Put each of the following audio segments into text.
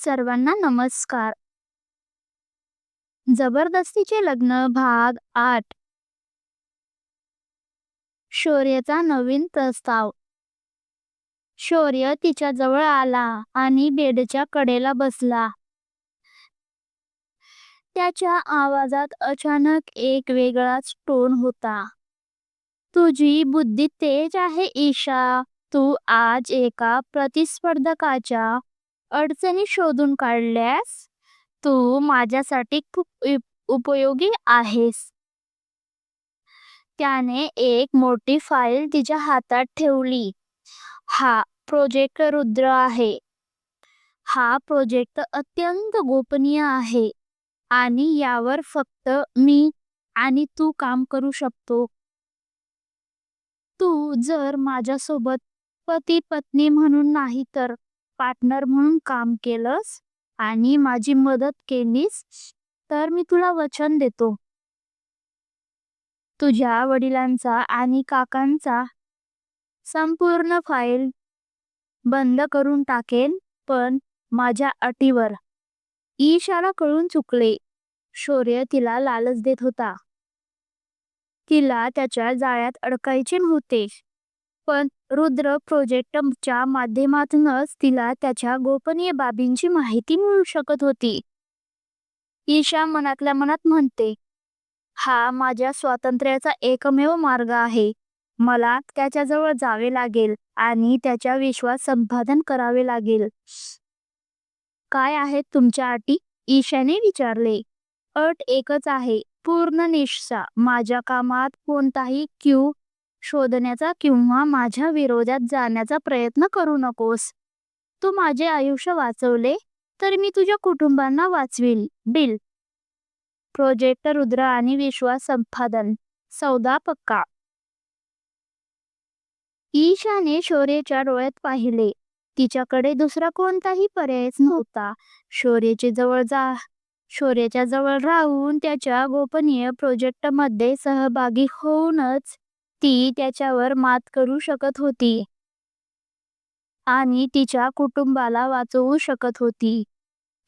सर्वांना नमस्कार. जबरदस्तीचे लग्न भाग आठ. शौर्यचा नवीन प्रस्ताव. शौर्य तिच्या जवळ आला आणि बेडच्या कडेला बसला. त्याच्या आवाजात अचानक एक वेगळाच टोन होता. तुझी बुद्धी तेज आहे ईशा. तू आज एका प्रतिस्पर्धकाच्या अडचणी शोधून काढल्यास तू माझ्यासाठी खूप उपयोगी आहेस. त्याने एक मोठी फाईल तिच्या हातात ठेवली. हा प्रोजेक्ट रुद्र आहे. हा प्रोजेक्ट अत्यंत गोपनीय आहे आणि यावर फक्त मी आणि तू काम करू शकतो. तू जर माझ्यासोबत पती पत्नी म्हणून नाही तर पार्टनर म्हणून काम केलंस आणि माझी मदत केलीस तर मी तुला वचन देतो. तुझ्या वडिलांचा आणि काकांचा संपूर्ण फाईल बंद करून टाकेन पण माझ्या अटीवर. इशारा कळून चुकले. शौर्य तिला लालच देत होता. तिला त्याच्या जाळ्यात अडकायचे नव्हते पण रुद्र प्रोजेक्टच्या माध्यमातूनच तिला त्याच्या गोपनीय बाबींची माहिती मिळू शकत होती. ईशा मनातल्या मनात म्हणते हा माझ्या स्वातंत्र्याचा एकमेव मार्ग आहे. मला त्याच्याजवळ जावे लागेल आणि त्याच्या विश्वास संपादन करावे लागेल. काय आहेत तुमच्या अटी? ईशाने विचारले. अट एकच आहे पूर्ण निष्ठा. माझ्या कामात कोणताही क्यू शोधण्याचा किंवा माझ्या विरोधात जाण्याचा प्रयत्न करू नकोस. तू माझे आयुष्य वाचवले तर मी तुझ्या कुटुंबांना वाचविल. बिल. प्रोजेक्ट रुद्र आणि विश्वास संपादन. सौदा पक्का. ईशाने शौर्यच्या डोळ्यात पाहिले. तिच्याकडे दुसरा कोणताही पर्यायच नव्हता. शौर्याचे जवळ जा शौर्याच्या जवळ राहून त्याच्या गोपनीय प्रोजेक्टमध्ये सहभागी होऊनच ती त्याच्यावर मात करू शकत होती. आणि तिच्या कुटुंबाला वाचवू शकत होती.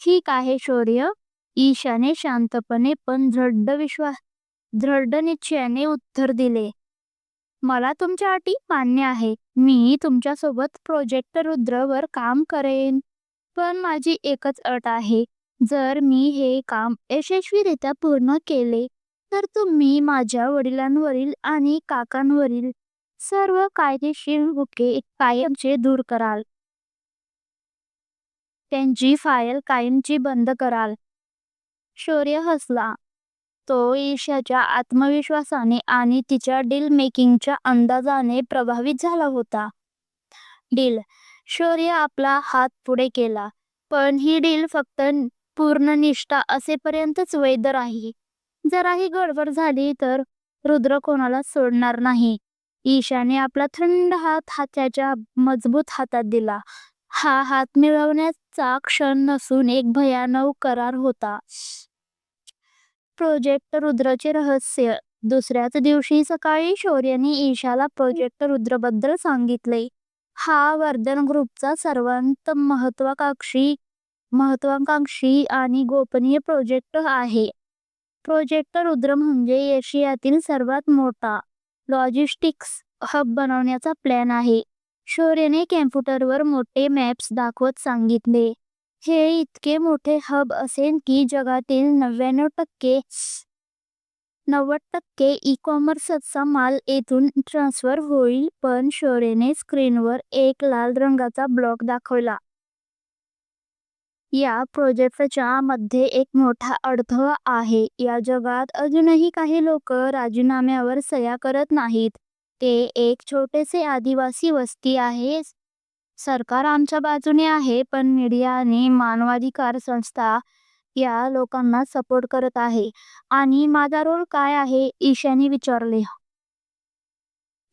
ठीक आहे शौर्य? ईशाने शांतपणे पण दृढ विश्वास दृढ निश्चयाने उत्तर दिले. मला तुमच्या अटी मान्य आहे. मी तुमच्यासोबत प्रोजेक्ट रुद्रवर काम करेन. पण माझी एकच अट आहे. जर मी हे काम यशस्वीरित्या पूर्ण केले तर तुम्ही माझ्या वडिलांवरील आणि काकांवरील सर्व कायदेशीर हुके कायमचे दूर कराल. त्यांची फायल कायमची बंद कराल. शौर्य हसला. तो ईशाच्या आत्मविश्वासाने आणि तिच्या डील मेकिंगच्या अंदाजाने प्रभावित झाला होता. डील शौर्य आपला हात पुढे केला पण ही डील फक्त पूर्ण निष्ठा असेपर्यंतच वैध राही जराही गडबड झाली तर रुद्र कोणाला सोडणार नाही. ईशाने आपला थंड हात हाताच्या मजबूत हातात दिला. हा हात मिळवण्याचा क्षण नसून एक भयानक करार होता. प्रोजेक्ट रुद्रचे रहस्य. दुसऱ्याच दिवशी सकाळी शौर्याने ईशाला प्रोजेक्ट रुद्रबद्दल सांगितले. हा वर्धन ग्रुपचा सर्वांत महत्वाकांक्षी महत्वाकांक्षी आणि गोपनीय प्रोजेक्ट आहे. प्रोजेक्ट रुद्र म्हणजे एशियातील सर्वात मोठा लॉजिस्टिक्स हब बनवण्याचा प्लॅन आहे. शौर्यने कॅम्प्युटरवर मोठे मॅप्स दाखवत सांगितले. हे इतके मोठे हब असेल की जगातील नव्याण्णव टक्के नव्वद टक्के ई कॉमर्सचा माल येथून ट्रान्सफर होईल पण शौर्यने स्क्रीनवर एक लाल रंगाचा ब्लॉक दाखवला. या प्रोजेक्टच्या मध्ये एक मोठा अडथळा आहे. या जगात अजूनही काही लोक राजीनाम्यावर सह्या करत नाहीत. ते एक छोटेसे आदिवासी वस्ती आहे. सरकार आमच्या बाजूने आहे पण मीडिया आणि मानवाधिकार संस्था या लोकांना सपोर्ट करत आहे. आणि माझा रोल काय आहे ईशाने विचारले.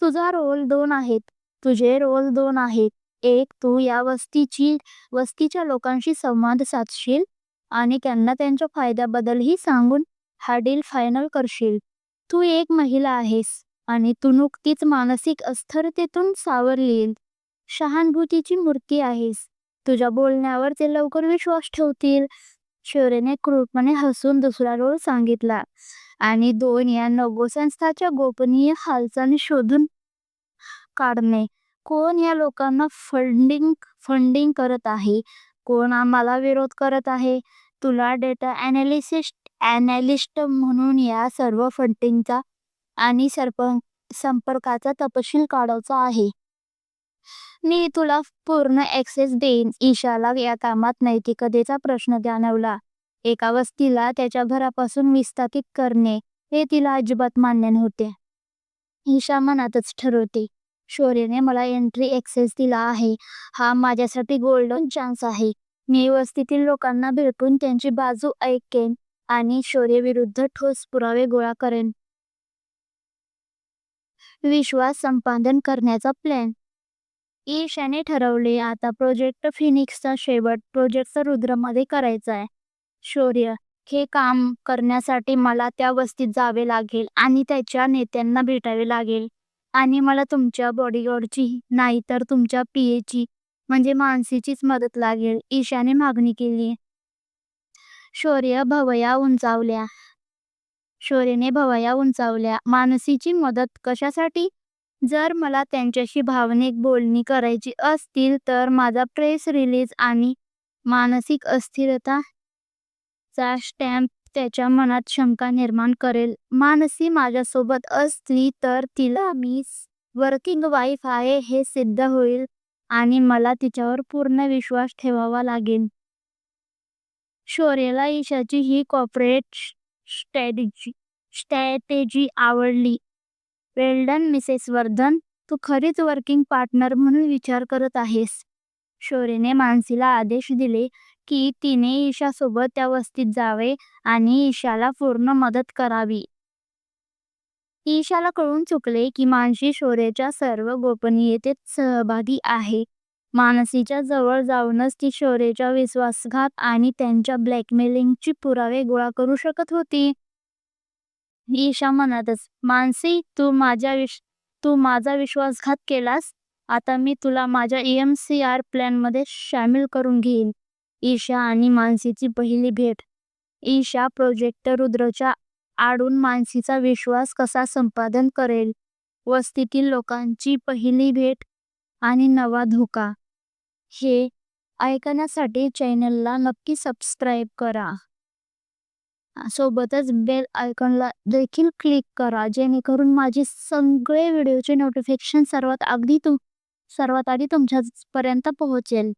तुझा रोल दोन आहेत. तुझे रोल दोन आहेत. एक तू या वस्तीची वस्तीच्या लोकांशी संवाद साधशील आणि त्यांना त्यांच्या फायद्याबद्दलही सांगून हा डील फायनल करशील. तू एक महिला आहेस आणि तू नुकतीच मानसिक अस्थिरतेतून सावरलील. सहानुभूतीची मूर्ती आहेस. तुझ्या बोलण्यावर ते लवकर विश्वास ठेवतील. शौर्यने क्रूरपणे हसून दुसरा रोल सांगितला आणि दोन या नवो संस्थाच्या गोपनीय हालचाली शोधून काढणे. कोण या लोकांना फंडिंग फंडिंग करत आहे? कोण आम्हाला विरोध करत आहे? तुला डेटा अनालिसिस्ट अनालिस्ट म्हणून या सर्व फंडिंगचा आणि सर्प संपर्काचा तपशील काढायचा आहे. मी तुला पूर्ण ऍक्सेस देईन. ईशाला या कामात नैतिकतेचा प्रश्न जाणवला. एका वस्तीला त्याच्या घरापासून विस्थापित करणे हे तिला अजिबात मान्य नव्हते. ईशा मनातच ठरवते. शौर्यने मला एंट्री ऍक्सेस दिला आहे. हा माझ्यासाठी गोल्डन चान्स आहे. मी वस्तीतील लोकांना भेटून त्यांची बाजू ऐकेन आणि शौर्यविरुद्ध ठोस पुरावे गोळा करेन. विश्वास संपादन करण्याचा प्लॅन ईशाने ठरवले आता प्रोजेक्ट फिनिक्सचा शेवट प्रोजेक्ट रुद्रमध्ये करायचा आहे. शौर्य हे काम करण्यासाठी मला त्या वस्तीत जावे लागेल आणि त्याच्या नेत्यांना भेटावे लागेल. आणि मला तुमच्या बॉडीगार्डची नाही तर तुमच्या पीएची म्हणजे मानसीचीच मदत लागेल ईशाने मागणी केली. शौर्य भवया उंचावल्या. शौर्यने भवया उंचावल्या. मानसीची मदत कशासाठी? जर मला त्यांच्याशी भावनिक बोलणी करायची असतील तर माझा प्रेस रिलीज आणि मानसिक अस्थिरता चा स्टॅम्प त्याच्या मनात शंका निर्माण करेल. मानसी माझ्यासोबत असली तर तिला मी वर्किंग वाईफ आहे हे सिद्ध होईल आणि मला तिच्यावर पूर्ण विश्वास ठेवावा लागेल. शौर्यला ईशाची ही कॉर्पोरेट स्ट्रॅटेजी स्ट्रॅटेजी आवडली. वेल्डन मिसेस वर्धन तू खरीच वर्किंग पार्टनर म्हणून विचार करत आहेस. शौर्यने मानसीला आदेश दिले की तिने ईशासोबत त्या वस्तीत जावे आणि ईशाला पूर्ण मदत करावी. ईशाला कळून चुकले की मानसी शौर्याच्या सर्व गोपनीयतेत सहभागी आहे. मानसीच्या जवळ जाऊनच ती शौर्याच्या विश्वासघात आणि त्यांच्या ब्लॅकमेलिंगची पुरावे गोळा करू शकत होती. ईशा मनातच मानसी तू माझ्या विश तू माझा विश्वासघात केलास? आता मी तुला माझ्या एम सी आर प्लॅनमध्ये सामील करून घेईन. ईशा आणि मानसीची पहिली भेट. ईशा प्रोजेक्ट रुद्रच्या आडून मानसीचा विश्वास कसा संपादन करेल? वस्तीतील लोकांची पहिली भेट आणि नवा धोका. हे ऐकण्यासाठी चॅनलला नक्की सबस्क्राईब करा. सोबतच बेल आयकॉनला देखील क्लिक करा जेणेकरून माझे सगळे व्हिडिओचे नोटिफिकेशन सर्वात अगदी तु सर्वात आधी तुमच्यापर्यंत पोहोचेल.